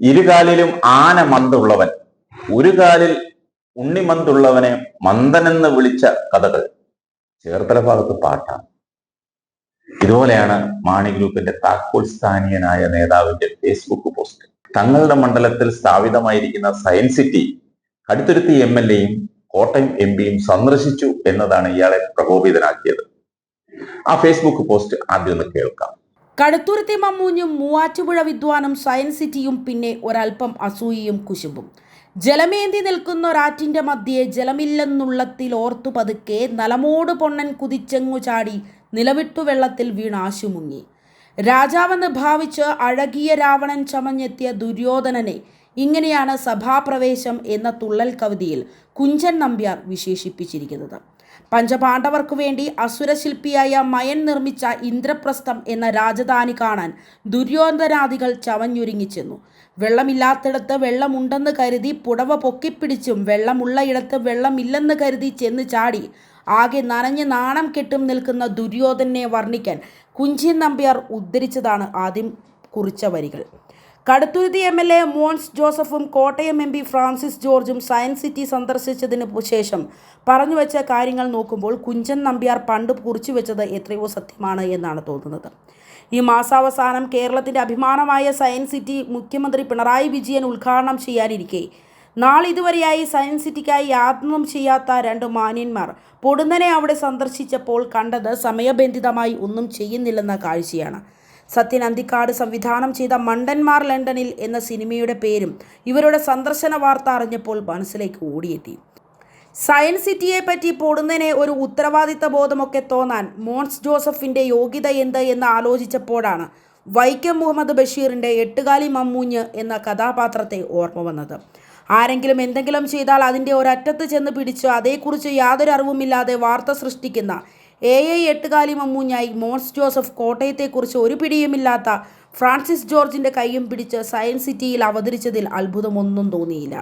ഇരുകാലിലും ആന മന്തുള്ളവൻ. ഒരു കാലിൽ ഉണ്ണിമന്തുള്ളവനെ മന്ദനെന്ന് വിളിച്ച കഥകൾ. ചേർത്തല ഭാഗത്ത് പാട്ടാണ്. ഇതുപോലെയാണ് മാണി ഗ്രൂപ്പിന്റെ താക്കോൽ സ്ഥാനീയനായ നേതാവിന്റെ ഫേസ്ബുക്ക് പോസ്റ്റ് തങ്ങളുടെ മണ്ഡലത്തിൽ സ്ഥാപിതമായിരിക്കുന്ന science city Kaduthuruthy M L എയും കോട്ടയം എം പിയും സന്ദർശിച്ചു എന്നതാണ് ഇയാളെ പ്രകോപിതനാക്കിയത്. ആ ഫേസ്ബുക്ക് പോസ്റ്റ് ആദ്യം ഒന്ന് കേൾക്കാം. കടുത്തുരുത്തി മമ്മൂഞ്ഞും മൂവാറ്റുപുഴ വിദ്വാനും സയൻസ് സിറ്റിയും പിന്നെ ഒരൽപ്പം അസൂയയും കുശുമ്പും. ജലമേന്തി നിൽക്കുന്ന ഒരാറ്റിന്റെ മധ്യേ ജലമില്ലെന്നുള്ളത്തിൽ ഓർത്തു പതുക്കെ നലമോട് പൊണ്ണൻ കുതിച്ചെങ്ങു ചാടി നിലവിട്ടു വെള്ളത്തിൽ വീണാശുമുങ്ങി രാജാവെന്ന് ഭാവിച്ച് അഴകിയ രാവണൻ ചമഞ്ഞെത്തിയ ദുര്യോധനനെ ഇങ്ങനെയാണ് സഭാപ്രവേശം എന്ന തുള്ളൽ കവിതയിൽ കുഞ്ചൻ നമ്പ്യാർ വിശേഷിപ്പിച്ചിരിക്കുന്നത്. പഞ്ചപാണ്ഡവർക്കു വേണ്ടി അസുരശില്പിയായ മയൻ നിർമ്മിച്ച ഇന്ദ്രപ്രസ്ഥം എന്ന രാജധാനി കാണാൻ ദുര്യോധനാദികൾ ചവഞ്ഞൊരുങ്ങിച്ചെന്നു. വെള്ളമില്ലാത്തിടത്ത് വെള്ളമുണ്ടെന്ന് കരുതി പുടവ പൊക്കിപ്പിടിച്ചും വെള്ളമുള്ളയിടത്ത് വെള്ളമില്ലെന്ന് കരുതി ചെന്ന് ചാടി ആകെ നനഞ്ഞ് നാണം കെട്ടും നിൽക്കുന്ന ദുര്യോധനെ വർണിക്കാൻ കുഞ്ചിൻ നമ്പ്യാർ ഉദ്ധരിച്ചതാണ് ആദ്യം കുറിച്ച വരികൾ. Kaduthuruthy M L A Mons ജോസഫും കോട്ടയം എം പി ഫ്രാൻസിസ് ജോർജും സയൻസ് സിറ്റി സന്ദർശിച്ചതിന് ശേഷം പറഞ്ഞു വെച്ച കാര്യങ്ങൾ നോക്കുമ്പോൾ കുഞ്ചൻ നമ്പ്യാർ പണ്ട് കുറിച്ചു വെച്ചത് എത്രയോ സത്യമാണ് എന്നാണ് തോന്നുന്നത്. ഈ മാസാവസാനം കേരളത്തിന്റെ അഭിമാനമായ സയൻസ് സിറ്റി മുഖ്യമന്ത്രി പിണറായി വിജയൻ ഉദ്ഘാടനം ചെയ്യാനിരിക്കെ. നാളിതുവരെയായി സയൻസ് സിറ്റിക്കായി യാതൊന്നും ചെയ്യാത്ത രണ്ട് മാന്യന്മാർ പൊടുന്നനെ അവിടെ സന്ദർശിച്ചപ്പോൾ കണ്ടത് സമയബന്ധിതമായി ഒന്നും ചെയ്യുന്നില്ലെന്ന കാഴ്ചയാണ്. സത്യൻ അന്തിക്കാട് സംവിധാനം ചെയ്ത മണ്ടന്മാർ ലണ്ടനിൽ എന്ന സിനിമയുടെ പേരും ഇവരുടെ സന്ദർശന വാർത്ത അറിഞ്ഞപ്പോൾ മനസ്സിലേക്ക് ഓടിയെത്തി. സയൻസ് സിറ്റിയെ പറ്റി പൊടുന്നതിനെ ഒരു ഉത്തരവാദിത്ത ബോധമൊക്കെ തോന്നാൻ മോൺസ് ജോസഫിന്റെ യോഗ്യത എന്ത് എന്ന് ആലോചിച്ചപ്പോഴാണ് വൈക്കം മുഹമ്മദ് ബഷീറിന്റെ എട്ടുകാലി മമ്മൂഞ്ഞ് എന്ന കഥാപാത്രത്തെ ഓർമ്മ വന്നത്. ആരെങ്കിലും എന്തെങ്കിലും ചെയ്താൽ അതിന്റെ ഒരറ്റത്ത് ചെന്ന് പിടിച്ച് അതേക്കുറിച്ച് യാതൊരു അറിവുമില്ലാതെ വാർത്ത സൃഷ്ടിക്കുന്ന A I Ettukali മമ്മൂഞ്ഞായി Mons Joseph കോട്ടയത്തെക്കുറിച്ച് ഒരു പിടിയുമില്ലാത്ത ഫ്രാൻസിസ് ജോർജിന്റെ കൈയും പിടിച്ച് സയൻസ് സിറ്റിയിൽ അവതരിച്ചതിൽ അത്ഭുതമൊന്നും തോന്നിയില്ല.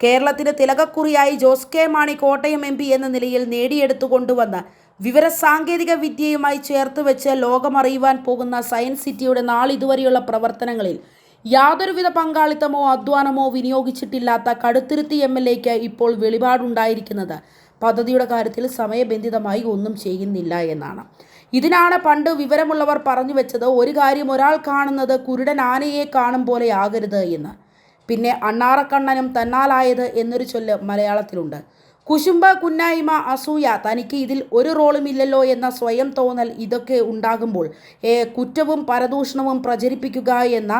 കേരളത്തിന്റെ തിലകക്കുറിയായി Jose K Mani Kottayam M P എന്ന നിലയിൽ നേടിയെടുത്തു കൊണ്ടുവന്ന വിവരസാങ്കേതിക വിദ്യയുമായി ചേർത്ത് വെച്ച് ലോകമറിയുവാൻ പോകുന്ന സയൻസ് സിറ്റിയുടെ നാളിതുവരെയുള്ള പ്രവർത്തനങ്ങളിൽ യാതൊരുവിധ പങ്കാളിത്തമോ അധ്വാനമോ വിനിയോഗിച്ചിട്ടില്ലാത്ത കടുത്തിരുത്തി എം എൽ എക്ക് ഇപ്പോൾ വെളിപാടുണ്ടായിരിക്കുന്നത് പദ്ധതിയുടെ കാര്യത്തിൽ സമയബന്ധിതമായി ഒന്നും ചെയ്യുന്നില്ല എന്നാണ്. ഇതിനാണ് പണ്ട് വിവരമുള്ളവർ പറഞ്ഞു വെച്ചത് ഒരു കാര്യം ഒരാൾ കാണുന്നത് കുരുടൻ ആനയെ കാണും പോലെ ആകരുത് എന്ന്. പിന്നെ അണ്ണാറക്കണ്ണനും തന്നാലായത് എന്നൊരു ചൊല്ല് മലയാളത്തിലുണ്ട്. കുശുംബ കുന്നായ്മ അസൂയ തനിക്ക് ഇതിൽ ഒരു റോളും ഇല്ലല്ലോ എന്ന സ്വയം തോന്നൽ ഇതൊക്കെ ഉണ്ടാകുമ്പോൾ കുറ്റവും പരദൂഷണവും പ്രചരിപ്പിക്കുക എന്ന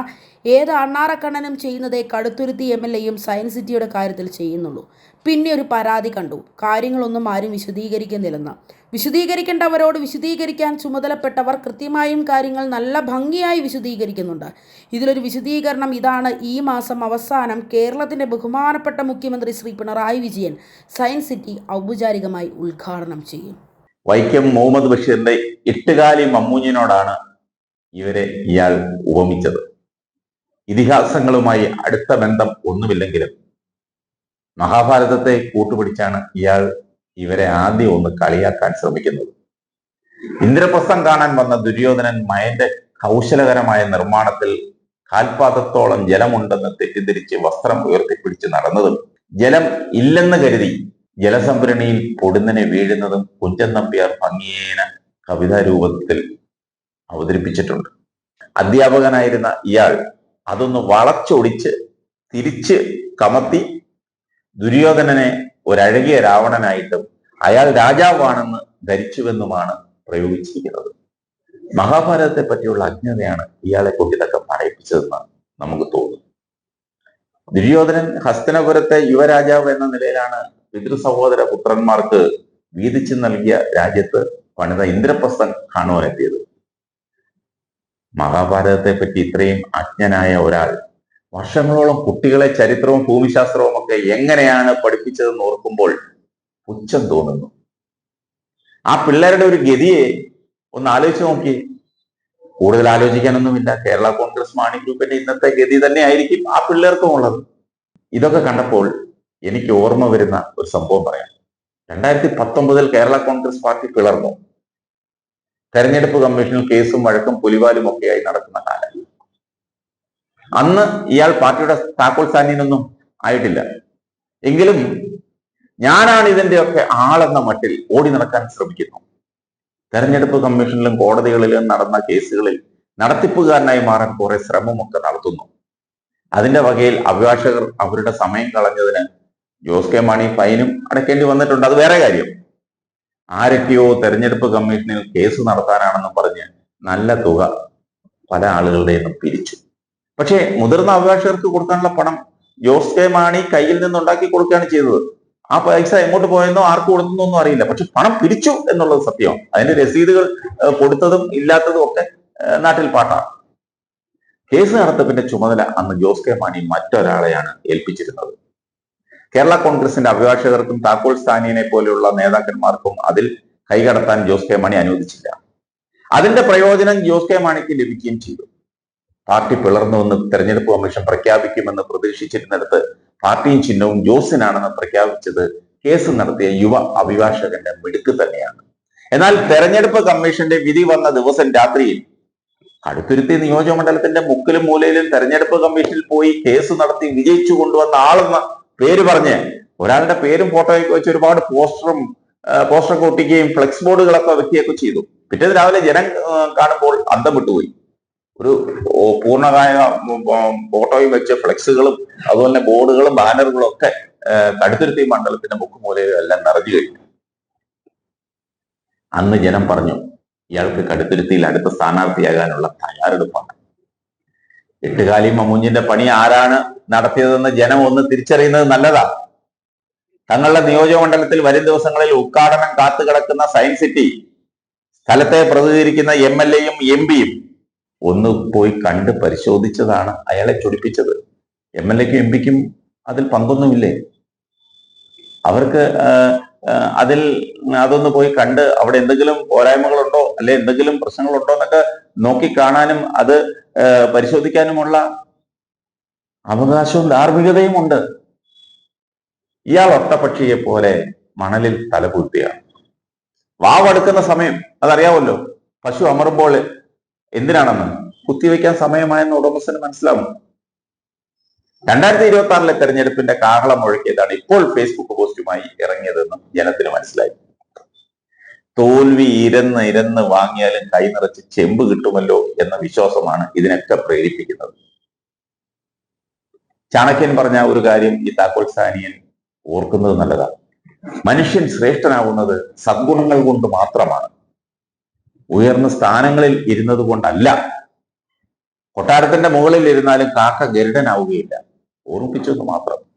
ഏത് അണ്ണാറക്കണ്ണനും ചെയ്യുന്നതേ കടുത്തുരുത്തി എം എൽ എയും സയൻസ് സിറ്റിയുടെ കാര്യത്തിൽ ചെയ്യുന്നുള്ളൂ. പിന്നെ ഒരു പരാതി കണ്ടു. കാര്യങ്ങളൊന്നും ആരും വിശദീകരിക്കുന്നില്ലെന്ന്. വിശദീകരിക്കേണ്ടവരോട് വിശദീകരിക്കാൻ ചുമതലപ്പെട്ടവർ കൃത്യമായും കാര്യങ്ങൾ നല്ല ഭംഗിയായി വിശദീകരിക്കുന്നുണ്ട്. ഇതിലൊരു വിശദീകരണം ഇതാണ്. ഈ മാസം അവസാനം കേരളത്തിന്റെ ബഹുമാനപ്പെട്ട മുഖ്യമന്ത്രി ശ്രീ പിണറായി വിജയൻ സയൻസ് സിറ്റി ഔപചാരികമായി ഉദ്ഘാടനം ചെയ്യും. വൈക്കം മുഹമ്മദ് ബഷീറിന്റെ എട്ടുകാലി മമ്മൂഞ്ഞിനോടാണ് ഇവരെ ഇയാൾ ഉപമിച്ചത്. ഇതിഹാസങ്ങളുമായി അടുത്ത ബന്ധം ഒന്നുമില്ലെങ്കിലും മഹാഭാരതത്തെ കൂട്ടുപിടിച്ചാണ് ഇയാൾ ഇവരെ ആദ്യം ഒന്ന് കളിയാക്കാൻ ശ്രമിക്കുന്നത്. ഇന്ദ്രപ്രസ്ഥം കാണാൻ വന്ന ദുര്യോധനൻ മയന്റെ കൗശലകരമായ നിർമ്മാണത്തിൽ കാൽപാദത്തോളം ജലമുണ്ടെന്ന് തെറ്റിദ്ധരിച്ച് വസ്ത്രം ഉയർത്തിപ്പിടിച്ച് നടന്നതും ജലം ഇല്ലെന്ന് കരുതി ജലസംഭരണിയിൽ പൊടുന്നനെ വീഴുന്നതും കുഞ്ചൻ നമ്പ്യാർ ഭംഗിയേന കവിതാരൂപത്തിൽ അവതരിപ്പിച്ചിട്ടുണ്ട്. അധ്യാപകനായിരുന്ന ഇയാൾ അതൊന്ന് വളച്ചൊടിച്ച് തിരിച്ച് കമത്തി ദുര്യോധനനെ ഒരഴകിയ രാവണനായിട്ടും അയാൾ രാജാവാണെന്ന് ധരിച്ചുവെന്നുമാണ് പ്രയോഗിച്ചിരിക്കുന്നത്. മഹാഭാരതത്തെ പറ്റിയുള്ള അജ്ഞതയാണ് ഇയാളെ കൊണ്ട് ഇതൊക്കെ പറയിപ്പിച്ചതെന്ന് നമുക്ക് തോന്നുന്നു ദുര്യോധനൻ ഹസ്തനപുരത്തെ യുവരാജാവ് എന്ന നിലയിലാണ് പിതൃ സഹോദര പുത്രന്മാർക്ക് വീതിച്ചു നൽകിയ രാജ്യത്ത് പണിത ഇന്ദ്രപ്രസ്ഥൻ കാണുവാനെത്തിയത് മഹാഭാരതത്തെ പറ്റി ഇത്രയും അജ്ഞനായ ഒരാൾ വർഷങ്ങളോളം കുട്ടികളെ ചരിത്രവും ഭൂമിശാസ്ത്രവും ഒക്കെ എങ്ങനെയാണ് പഠിപ്പിച്ചതെന്ന് ഓർക്കുമ്പോൾ പുച്ഛം തോന്നുന്നു. ആ പിള്ളേരുടെ ഒരു ഗതിയെ ഒന്ന് ആലോചിച്ച് നോക്കി. കൂടുതൽ ആലോചിക്കാനൊന്നുമില്ല. കേരള കോൺഗ്രസ് മാണി ഗ്രൂപ്പിന്റെ ഇന്നത്തെ ഗതി തന്നെ ആയിരിക്കും ആ പിള്ളേർക്കും ഉള്ളത്. ഇതൊക്കെ കണ്ടപ്പോൾ എനിക്ക് ഓർമ്മ വരുന്ന ഒരു സംഭവം പറയാം. രണ്ടായിരത്തി പത്തൊമ്പതിൽ കേരള കോൺഗ്രസ് പാർട്ടി പിളർന്നു. തെരഞ്ഞെടുപ്പ് കമ്മീഷനിൽ കേസും വഴക്കും പുലിവാലും ഒക്കെയായി നടക്കുന്ന കാലം അന്ന് ഇയാൾ പാർട്ടിയുടെ താക്കോൽ സാന്നിധ്യമൊന്നും ആയിട്ടില്ല. എങ്കിലും ഞാനാണ് ഇതിന്റെയൊക്കെ ആളെന്ന മട്ടിൽ ഓടി നടക്കാൻ ശ്രമിക്കുന്നു. തെരഞ്ഞെടുപ്പ് കമ്മീഷനിലും കോടതികളിലും നടന്ന കേസുകളിൽ നടത്തിപ്പുകാരനായി മാറാൻ കുറെ ശ്രമമൊക്കെ നടത്തുന്നു. അതിന്റെ വകയിൽ അഭിഭാഷകർ അവരുടെ സമയം കളഞ്ഞതിന് ജോസ് കെ മാണി ഫൈനും അടയ്ക്കേണ്ടി വന്നിട്ടുണ്ട്. അത് വേറെ കാര്യം. ആരൊക്കെയോ തെരഞ്ഞെടുപ്പ് കമ്മീഷനിൽ കേസ് നടത്താനാണെന്ന് പറഞ്ഞ് നല്ല തുക പല ആളുകളുടെ പിരിച്ചു. പക്ഷേ മുതിർന്ന അഭിഭാഷകർക്ക് കൊടുക്കാനുള്ള പണം ജോസ് കെ മാണി കയ്യിൽ നിന്നുണ്ടാക്കി കൊടുക്കുകയാണ് ചെയ്തത്. ആ പൈസ എങ്ങോട്ട് പോയെന്നോ ആർക്ക് കൊടുത്തെന്നോ ഒന്നും അറിയില്ല. പക്ഷെ പണം പിരിച്ചു എന്നുള്ളത് സത്യമാണ് അതിന്റെ രസീതുകൾ കൊടുത്തതും ഇല്ലാത്തതും ഒക്കെ നാട്ടിൽ പാട്ടാണ്. കേസ് നടത്തപ്പിന്റെ ചുമതല അന്ന് ജോസ് കെ മാണി മറ്റൊരാളെയാണ് ഏൽപ്പിച്ചിരുന്നത്. കേരള കോൺഗ്രസിന്റെ അഭിഭാഷകർക്കും താക്കോൽ സ്ഥാനീയനെ പോലെയുള്ള നേതാക്കന്മാർക്കും അതിൽ കൈകടത്താൻ ജോസ് കെ മാണി അനുവദിച്ചില്ല. അതിന്റെ പ്രയോജനം ജോസ് കെ മാണിക്ക് ലഭിക്കുകയും ചെയ്തു. പാർട്ടി പിളർന്നുവെന്ന് തെരഞ്ഞെടുപ്പ് കമ്മീഷൻ പ്രഖ്യാപിക്കുമെന്ന് പ്രതീക്ഷിച്ചിരുന്നിടത്ത് പാർട്ടിയും ചിഹ്നവും ജോസിനാണെന്ന് പ്രഖ്യാപിച്ചത് കേസ് നടത്തിയ യുവ അഭിഭാഷകന്റെ മിടുക്ക് തന്നെയാണ്. എന്നാൽ തെരഞ്ഞെടുപ്പ് കമ്മീഷന്റെ വിധി വന്ന ദിവസം രാത്രിയിൽ കടുത്തുരുത്തി നിയോജക മണ്ഡലത്തിന്റെ മുക്കിലും മൂലയിലും തെരഞ്ഞെടുപ്പ് കമ്മീഷനിൽ പോയി കേസ് നടത്തി വിജയിച്ചു കൊണ്ടുവന്ന ആളെന്ന പേര് പറഞ്ഞ് ഒരാളുടെ പേരും ഫോട്ടോയൊക്കെ വെച്ച് ഒരുപാട് പോസ്റ്ററും പോസ്റ്ററൊക്കെ ഒട്ടിക്കുകയും ഫ്ലെക്സ് ബോർഡുകളൊക്കെ വെക്കുകയൊക്കെ ചെയ്തു. പിറ്റേന്ന് രാവിലെ ജനം കാണുമ്പോൾ അന്തം വിട്ടുപോയി. ഒരു പൂർണകായ ഫോട്ടോയും വെച്ച് ഫ്ലെക്സുകളും അതുപോലെ തന്നെ ബോർഡുകളും ബാനറുകളും ഒക്കെ കടുത്തിരുത്തി മണ്ഡലത്തിന്റെ മുക്കുമൂലയിലും എല്ലാം നിറഞ്ഞു കഴിഞ്ഞു അന്ന് ജനം പറഞ്ഞു ഇയാൾക്ക് കടുത്തുരുത്തിയിൽ അടുത്ത സ്ഥാനാർത്ഥിയാകാനുള്ള തയ്യാറെടുപ്പാണ്. എട്ടുകാലി മമ്മൂഞ്ഞിന്റെ പണി ആരാണ് നടത്തിയതെന്ന് ജനം ഒന്ന് തിരിച്ചറിയുന്നത് നല്ലതാ. തങ്ങളുടെ നിയോജകമണ്ഡലത്തിൽ വരും ദിവസങ്ങളിൽ ഉദ്ഘാടനം കാത്തുകിടക്കുന്ന സയൻസ് സിറ്റി സ്ഥലത്തെ പ്രതിനിധീകരിക്കുന്ന എം എൽ എയും എം പിയും ഒന്ന് പോയി കണ്ട് പരിശോധിച്ചതാണ് അയാളെ ചൊടിപ്പിച്ചത്. എം എൽ എക്കും എം പിക്കും അതിൽ പങ്കൊന്നുമില്ലേ? അവർക്ക് അതിൽ അതൊന്ന് പോയി കണ്ട് അവിടെ എന്തെങ്കിലും പോരായ്മകളുണ്ടോ? അല്ലെ എന്തെങ്കിലും പ്രശ്നങ്ങളുണ്ടോ എന്നൊക്കെ നോക്കി കാണാനും അത് പരിശോധിക്കാനുമുള്ള അവകാശവും ധാർമ്മികതയും ഉണ്ട്. ഇയാൾ ഒട്ടപക്ഷിയെ പോലെ മണലിൽ തലപൂഴ്ത്തിയാണ് വാവെടുക്കുന്ന സമയം അതറിയാവല്ലോ? പശു അമറുമ്പോൾ എന്തിനാണെന്ന്? കുത്തിവെക്കാൻ സമയമായെന്ന് ഉടമസ്ഥന് മനസ്സിലാവും. രണ്ടായിരത്തി ഇരുപത്തി ആറിലെ തെരഞ്ഞെടുപ്പിന്റെ കാഹളം മുഴക്കിയതാണ് ഇപ്പോൾ ഫേസ്ബുക്ക് പോസ്റ്റുമായി ഇറങ്ങിയതെന്നും ജനത്തിന് മനസ്സിലായി. തോൽവി ഇരന്ന് ഇരന്ന് വാങ്ങിയാലും കൈ നിറച്ച് ചെമ്പ് കിട്ടുമല്ലോ എന്ന വിശ്വാസമാണ് ഇതിനൊക്കെ പ്രേരിപ്പിക്കുന്നത്. ചാണക്യൻ പറഞ്ഞ ഒരു കാര്യം ഈ താക്കോൽ സാനിയൻ ഓർക്കുന്നത് നല്ലതാണ്. മനുഷ്യൻ ശ്രേഷ്ഠനാവുന്നത് സദ്ഗുണങ്ങൾ കൊണ്ട് മാത്രമാണ്. ഉയർന്ന സ്ഥാനങ്ങളിൽ ഇരുന്നത് കൊണ്ടല്ല. കൊട്ടാരത്തിന്റെ മുകളിൽ ഇരുന്നാലും കാക്ക ഗരുഡനാവുകയില്ല. ഓർമ്മിപ്പിച്ചെന്ന് മാത്രം.